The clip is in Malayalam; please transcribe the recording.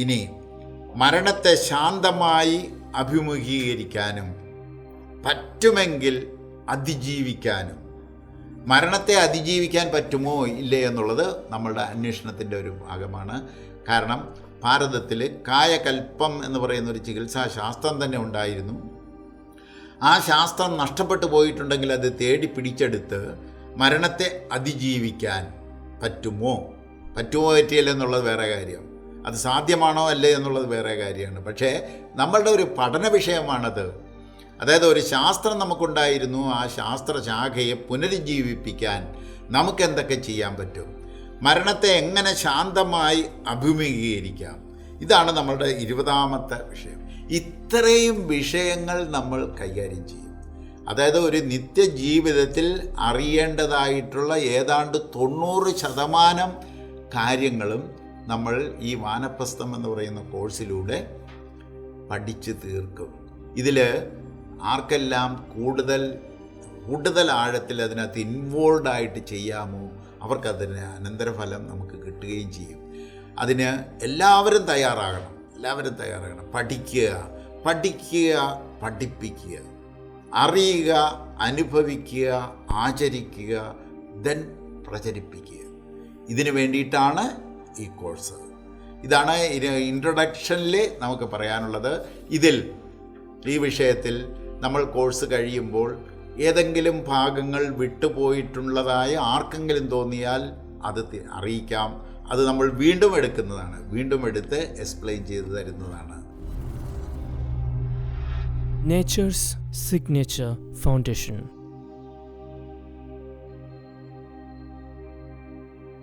ഇനി മരണത്തെ ശാന്തമായി അഭിമുഖീകരിക്കാനും പറ്റുമെങ്കിൽ അതിജീവിക്കാനും. മരണത്തെ അതിജീവിക്കാൻ പറ്റുമോ ഇല്ലേ എന്നുള്ളത് നമ്മളുടെ അന്വേഷണത്തിന്റെ ഒരു ഭാഗമാണ്. കാരണം ഭാരതത്തിൽ കായകൽപ്പം എന്ന് പറയുന്ന ഒരു ചികിത്സാ ശാസ്ത്രം തന്നെ ഉണ്ടായിരുന്നു. ആ ശാസ്ത്രം നഷ്ടപ്പെട്ടു പോയിട്ടുണ്ടെങ്കിൽ അത് തേടി പിടിച്ചെടുത്ത് മരണത്തെ അതിജീവിക്കാൻ പറ്റുമോ? പറ്റുമോ പറ്റിയല്ലെന്നുള്ളത് വേറെ കാര്യം. അത് സാധ്യമാണോ അല്ലേ എന്നുള്ളത് വേറെ കാര്യമാണ്. പക്ഷേ നമ്മളുടെ ഒരു പഠന വിഷയമാണത്. അതായത് ഒരു ശാസ്ത്രം നമുക്കുണ്ടായിരുന്നു. ആ ശാസ്ത്രശാഖയെ പുനരുജ്ജീവിപ്പിക്കാൻ നമുക്ക് എന്തൊക്കെ ചെയ്യാൻ പറ്റും? മരണത്തെ എങ്ങനെ ശാന്തമായി അഭിമുഖീകരിക്കാം? ഇതാണ് നമ്മളുടെ ഇരുപതാമത്തെ വിഷയം. ഇത്രയും വിഷയങ്ങൾ നമ്മൾ കൈകാര്യം ചെയ്യും. അതായത് ഒരു നിത്യജീവിതത്തിൽ അറിയേണ്ടതായിട്ടുള്ള ഏതാണ്ട് തൊണ്ണൂറ് ശതമാനം കാര്യങ്ങളും നമ്മൾ ഈ വാനപ്രസ്ഥം എന്ന് പറയുന്ന കോഴ്സിലൂടെ പഠിച്ച് തീർക്കും. ഇതിൽ ആർക്കെല്ലാം കൂടുതൽ കൂടുതൽ ആഴത്തിൽ അതിനകത്ത് ഇൻവോൾവ് ആയിട്ട് ചെയ്യാമോ അവർക്കതിന് അനന്തരഫലം നമുക്ക് കിട്ടുകയും ചെയ്യും. അതിന് എല്ലാവരും തയ്യാറാകണം. എല്ലാവരും തയ്യാറാകണം. പഠിക്കുക പഠിക്കുക പഠിപ്പിക്കുക. അറിയുക അനുഭവിക്കുക ആചരിക്കുക ദെൻ പ്രചരിപ്പിക്കുക. ഇതിനു വേണ്ടിയിട്ടാണ് ഈ കോഴ്സ്. ഇതാണ് ഇൻട്രൊഡക്ഷനിൽ നമുക്ക് പറയാനുള്ളത്. ഇതിൽ ഈ വിഷയത്തിൽ നമ്മൾ കോഴ്സ് കഴിയുമ്പോൾ ഏതെങ്കിലും ഭാഗങ്ങൾ വിട്ടുപോയിട്ടുള്ളതായി ആർക്കെങ്കിലും തോന്നിയാൽ അത് അറിയിക്കാം. അത് നമ്മൾ വീണ്ടും എടുക്കുന്നതാണ്. വീണ്ടും എടുത്ത് എക്സ്പ്ലെയിൻ ചെയ്ത് തരുന്നതാണ്. Nature's signature Foundation.